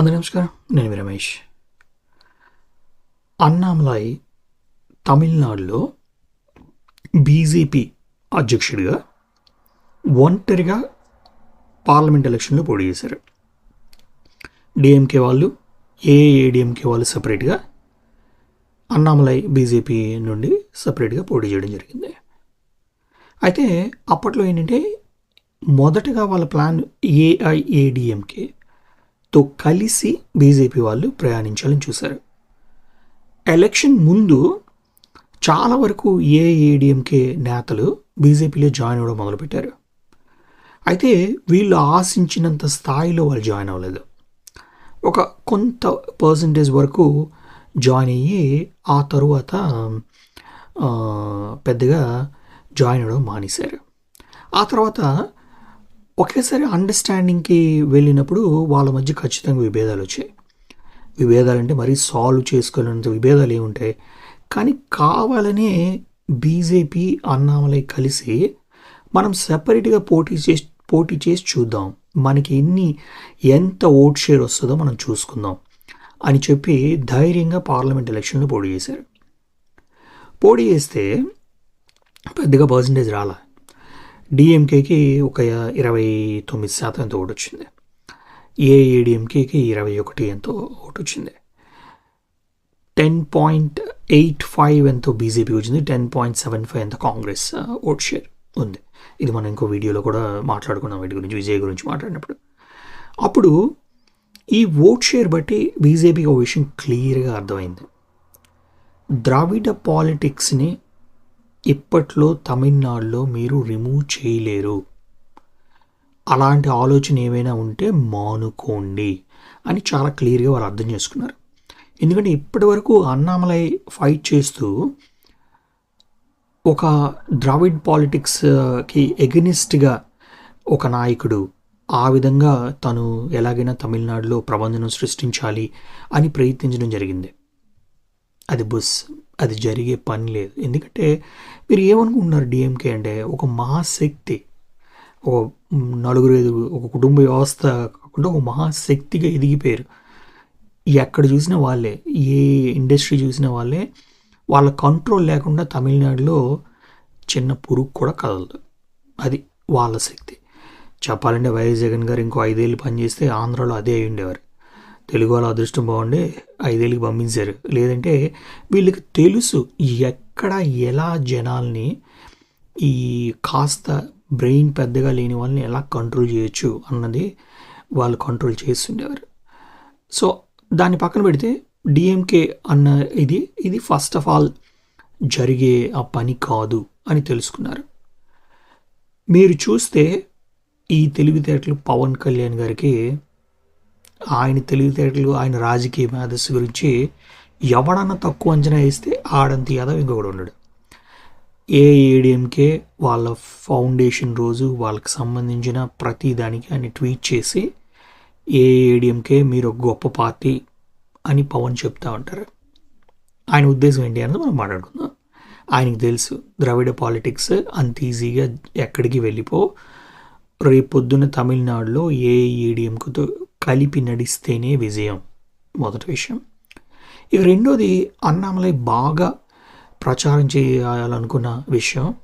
అందరూ నమస్కారం. నేను మీ రమేష్. అన్నామలై తమిళనాడులో బీజేపీ అధ్యక్షుడిగా ఒంటరిగా పార్లమెంట్ ఎలక్షన్లో పోటీ చేశారు. డిఎంకే వాళ్ళు ఏఏడిఎంకే వాళ్ళు సపరేట్గా అన్నామలై బీజేపీ నుండి సపరేట్గా పోటీ చేయడం జరిగింది. అయితే అప్పట్లో ఏంటంటే మొదటగా వాళ్ళ ప్లాన్ ఏఐఏడిఎంకే తో కలిసి బీజేపీ వాళ్ళు ప్రయాణించాలని చూశారు. ఎలక్షన్ ముందు చాలా వరకు ఏఏడిఎంకే నేతలు బీజేపీలో జాయిన్ అవ్వడం మొదలుపెట్టారు. అయితే వీళ్ళు ఆశించినంత స్థాయిలో వాళ్ళు జాయిన్ అవ్వలేదు. ఒక కొంత పర్సంటేజ్ వరకు జాయిన్ అయ్యి ఆ తరువాత పెద్దగా జాయిన్ అవ్వడం మానేశారు. ఆ తర్వాత ఒకేసారి అండర్స్టాండింగ్కి వెళ్ళినప్పుడు వాళ్ళ మధ్య ఖచ్చితంగా విభేదాలు వచ్చాయి. విభేదాలు అంటే మరీ సాల్వ్ చేసుకోలేనంత విభేదాలు ఏముంటాయి కానీ కావాలనే బీజేపీ అన్నామలై కలిసి మనం సెపరేట్గా పోటీ చేసి పోటీ చేసి చూద్దాం. మనకి ఎన్ని ఎంత ఓట్ షేర్ వస్తుందో మనం చూసుకుందాం అని చెప్పి ధైర్యంగా పార్లమెంట్ ఎలక్షన్లో పోటీ చేశారు. పోటీ చేస్తే పెద్దగా పర్సంటేజ్ రాలా. డిఎంకేకి ఒక ఇరవై తొమ్మిది శాతం ఎంతో ఓటు వచ్చింది. ఏఏడిఎంకేకి ఇరవై ఒకటి ఎంతో ఓటు వచ్చింది. టెన్ పాయింట్ ఎయిట్ ఫైవ్ ఎంతో బీజేపీ వచ్చింది. టెన్ పాయింట్ సెవెన్ ఫైవ్ ఎంతో కాంగ్రెస్ ఓట్ షేర్ ఉంది. ఇది మనం ఇంకో వీడియోలో కూడా మాట్లాడుకున్నాం వీటి గురించి విజయ్ గురించి మాట్లాడినప్పుడు. అప్పుడు ఈ ఓట్ షేర్ బట్టి బీజేపీకి ఒక విషయం క్లియర్గా అర్థమైంది. ద్రావిడ పాలిటిక్స్ని ఇప్పట్లో తమిళనాడులో మీరు రిమూవ్ చేయలేరు. అలాంటి ఆలోచన ఏమైనా ఉంటే మానుకోండి అని చాలా క్లియర్గా వాళ్ళు అర్థం చేసుకున్నారు. ఎందుకంటే ఇప్పటి వరకు అన్నామలై ఫైట్ చేస్తూ ఒక ద్రావిడ్ పాలిటిక్స్కి uh, ఎగనిస్ట్గా ఒక నాయకుడు ఆ విధంగా తను ఎలాగైనా తమిళనాడులో ప్రబంధనం సృష్టించాలి అని ప్రయత్నించడం జరిగింది. అది బుస్. అది జరిగే పని లేదు. ఎందుకంటే మీరు ఏమనుకుంటున్నారు డిఎంకే అంటే ఒక మహాశక్తి ఒక నలుగురు ఐదుగురు ఒక కుటుంబ వ్యవస్థ కాకుండా ఒక మహాశక్తిగా ఎదిగిపోయారు. ఎక్కడ చూసినా వాళ్ళే ఏ ఇండస్ట్రీ చూసిన వాళ్ళే వాళ్ళ కంట్రోల్ లేకుండా తమిళనాడులో చిన్న పురుగు కూడా కదలదు. అది వాళ్ళ శక్తి. చెప్పాలంటే వైఎస్ జగన్ గారు ఇంకో ఐదేళ్ళు పనిచేస్తే ఆంధ్రాలో అదే అయి ఉండేవారు. తెలుగు వాళ్ళ అదృష్టం బాగుండే ఐదేళ్ళకి పంపించారు. లేదంటే వీళ్ళకి తెలుసు ఎక్కడ ఎలా జనాల్ని ఈ కాస్త బ్రెయిన్ పెద్దగా లేని వాళ్ళని ఎలా కంట్రోల్ చేయొచ్చు అన్నది వాళ్ళు కంట్రోల్ చేస్తుండేవారు. సో దాన్ని పక్కన పెడితే డిఎంకే అన్న ఇది ఇది ఫస్ట్ ఆఫ్ ఆల్ జరిగే ఆ పని కాదు అని తెలుసుకున్నారు. మీరు చూస్తే ఈ తెలివితేటలు పవన్ కళ్యాణ్ గారికి ఆయన తెలివితేటలు ఆయన రాజకీయ మేధస్సు గురించి ఎవడన్నా తక్కువ అంచనా వేస్తే ఆడంత యాదవ్ ఇంకొకడు ఉండడు. ఏఏడిఎంకే వాళ్ళ ఫౌండేషన్ రోజు వాళ్ళకి సంబంధించిన ప్రతి దానికి ఆయన ట్వీట్ చేసి ఏఏడిఎంకే మీరు ఒక గొప్ప పార్టీ అని పవన్ చెప్తా ఉంటారు. ఆయన ఉద్దేశం ఏంటి అన్నది మనం మాట్లాడుకుందాం. ఆయనకు తెలుసు ద్రవిడ పాలిటిక్స్ అంత ఈజీగా ఎక్కడికి వెళ్ళిపో. రేపొద్దున తమిళనాడులో ఏఈడిఎంకుతో కలిపి నడిస్తేనే విజయం. మొదటి విషయం. ఇక రెండోది అన్నామలై బాగా ప్రచారం చేయాలనుకున్న విషయం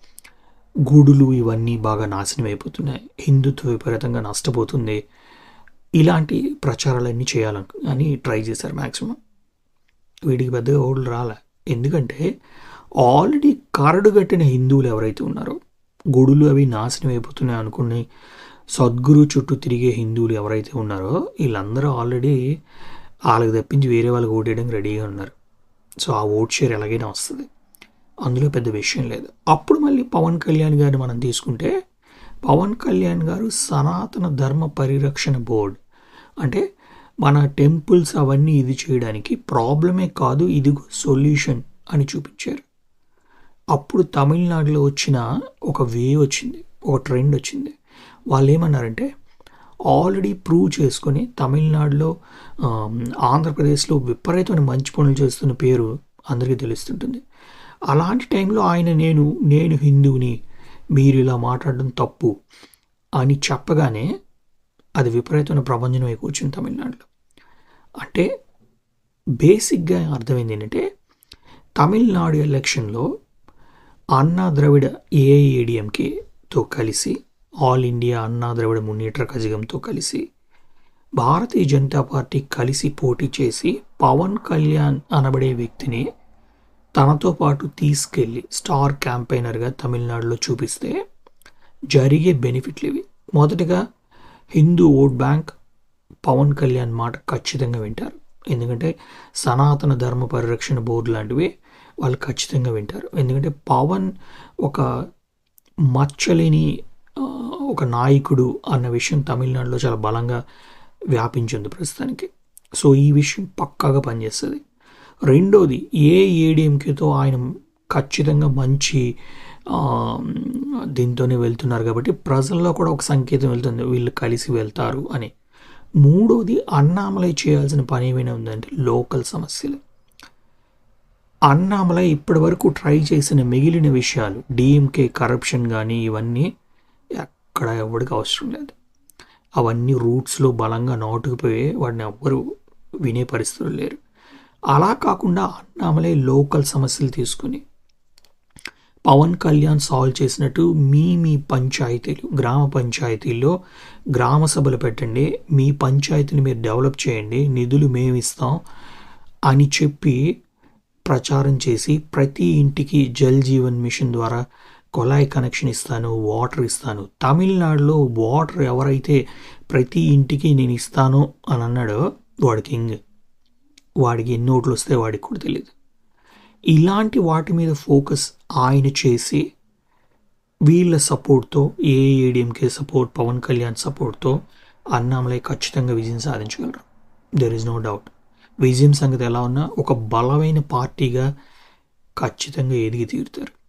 గుడులు ఇవన్నీ బాగా నాశనం అయిపోతున్నాయి. హిందుత్వ విపరీతంగా నష్టపోతుంది. ఇలాంటి ప్రచారాలన్నీ చేయాలను అని ట్రై చేశారు మ్యాక్సిమం వీడికి పెద్దగా ఓళ్ళు రాలే. ఎందుకంటే ఆల్రెడీ కరడు కట్టిన హిందువులు ఎవరైతే ఉన్నారో గుడులు అవి నాశనం అయిపోతున్నాయి అనుకుని సద్గురు చుట్టూ తిరిగే హిందువులు ఎవరైతే ఉన్నారో వీళ్ళందరూ ఆల్రెడీ వాళ్ళకి తప్పించి వేరే వాళ్ళకి ఓటేయడానికి రెడీగా ఉన్నారు. సో ఆ ఓట్ షేర్ ఎలాగైనా వస్తుంది. అందులో పెద్ద విషయం లేదు. అప్పుడు మళ్ళీ పవన్ కళ్యాణ్ గారిని మనం తీసుకుంటే పవన్ కళ్యాణ్ గారు సనాతన ధర్మ పరిరక్షణ బోర్డ్. అంటే మన టెంపుల్స్ అవన్నీ ఇది చేయడానికి ప్రాబ్లమే కాదు ఇది సొల్యూషన్ అని చూపించారు. అప్పుడు తమిళనాడులో వచ్చిన ఒక వే వచ్చింది ఒక ట్రెండ్ వచ్చింది. వాళ్ళు ఏమన్నారంటే ఆల్రెడీ ప్రూవ్ చేసుకొని తమిళనాడులో ఆంధ్రప్రదేశ్లో విపరీతమైన మంచి పనులు చేస్తున్న పేరు అందరికీ తెలుస్తుంటుంది. అలాంటి టైంలో ఆయన నేను నేను హిందువుని మీరు ఇలా మాట్లాడడం తప్పు అని చెప్పగానే అది విపరీతమైన ప్రభంజనం కూర్చుంది తమిళనాడులో. అంటే బేసిక్గా అర్థమైంది ఏంటంటే తమిళనాడు ఎలక్షన్లో అన్నా ద్రవిడ ఏఐఏడిఎంకేతో కలిసి ఆల్ ఇండియా అన్నా ద్రవిడ మున్నేట్ర కజగంతో కలిసి భారతీయ జనతా పార్టీ కలిసి పోటీ చేసి పవన్ కళ్యాణ్ అనబడే వ్యక్తిని తనతో పాటు తీసుకెళ్ళి స్టార్ క్యాంపెయినర్గా తమిళనాడులో చూపిస్తే జరిగే బెనిఫిట్లు ఇవి. మొదటగా హిందూ ఓట్ బ్యాంక్ పవన్ కళ్యాణ్ మాట ఖచ్చితంగా వింటారు. ఎందుకంటే సనాతన ధర్మ పరిరక్షణ బోర్డు లాంటివి వాళ్ళు ఖచ్చితంగా వింటారు. ఎందుకంటే పవన్ ఒక మచ్చలేని ఒక నాయకుడు అన్న విషయం తమిళనాడులో చాలా బలంగా వ్యాపించింది ప్రస్తుతానికి. సో ఈ విషయం పక్కాగా పనిచేస్తుంది. రెండోది ఏ ఏడిఎంకేతో ఆయన ఖచ్చితంగా మంచి దీంతోనే వెళ్తున్నారు కాబట్టి ప్రజల్లో కూడా ఒక సంకేతం వెళ్తుంది వీళ్ళు కలిసి వెళ్తారు అని. మూడోది అన్నామలై చేయాల్సిన పని ఏమైనా ఉందంటే లోకల్ సమస్యలు. అన్నామలై ఇప్పటి వరకు ట్రై చేసిన మిగిలిన విషయాలు డిఎంకే కరప్షన్ కానీ ఇవన్నీ అక్కడ ఎవరికి అవసరం లేదు. అవన్నీ రూట్స్లో బలంగా నాటుకుపోయి వాడిని ఎవ్వరు వినే పరిస్థితులు లేరు. అలా కాకుండా అన్నామలై లోకల్ సమస్యలు తీసుకుని పవన్ కళ్యాణ్ సాల్వ్ చేసినట్టు మీ మీ పంచాయతీలు గ్రామ పంచాయతీల్లో గ్రామ సభలు పెట్టండి మీ పంచాయతీని మీరు డెవలప్ చేయండి నిధులు మేము ఇస్తాం అని చెప్పి ప్రచారం చేసి ప్రతి ఇంటికి జల్ జీవన్ మిషన్ ద్వారా కొలాయి కనెక్షన్ ఇస్తాను వాటర్ ఇస్తాను. తమిళనాడులో వాటర్ ఎవరైతే ప్రతి ఇంటికి నేను ఇస్తాను అని అన్నాడో వాడి కింగ్ వాడికి ఎన్ని ఓట్లు వస్తే వాడికి కూడా తెలియదు ఇలాంటి వాటి మీద ఫోకస్ ఆయన చేసి వీళ్ళ సపోర్ట్తో ఏఐఏడిఎంకే సపోర్ట్ పవన్ కళ్యాణ్ సపోర్ట్తో అన్నామలై ఖచ్చితంగా విజయం సాధించగలరు. దెర్ ఇస్ నో డౌట్ విజయం సంగతి ఎలా ఉన్నా ఒక బలమైన పార్టీగా ఖచ్చితంగా ఎదిగి తీరుతారు.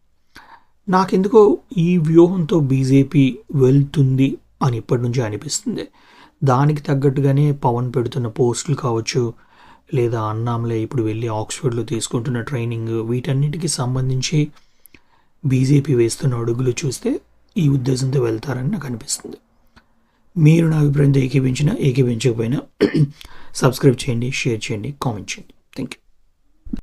నాకెందుకో ఈ వ్యూహంతో బీజేపీ వెళ్తుంది అని ఇప్పటి నుంచి అనిపిస్తుంది. దానికి తగ్గట్టుగానే పవన్ పెడుతున్న పోస్టులు కావచ్చు లేదా అన్నామలే ఇప్పుడు వెళ్ళి ఆక్స్ఫర్డ్లో తీసుకుంటున్న ట్రైనింగ్ వీటన్నిటికి సంబంధించి బీజేపీ వేస్తున్న అడుగులు చూస్తే ఈ ఉద్దేశంతో వెళ్తారని నాకు అనిపిస్తుంది. మీరు నా అభిప్రాయంతో ఏకీపించినా ఏకీపించకపోయినా సబ్స్క్రైబ్ చేయండి షేర్ చేయండి కామెంట్ చేయండి. Thank you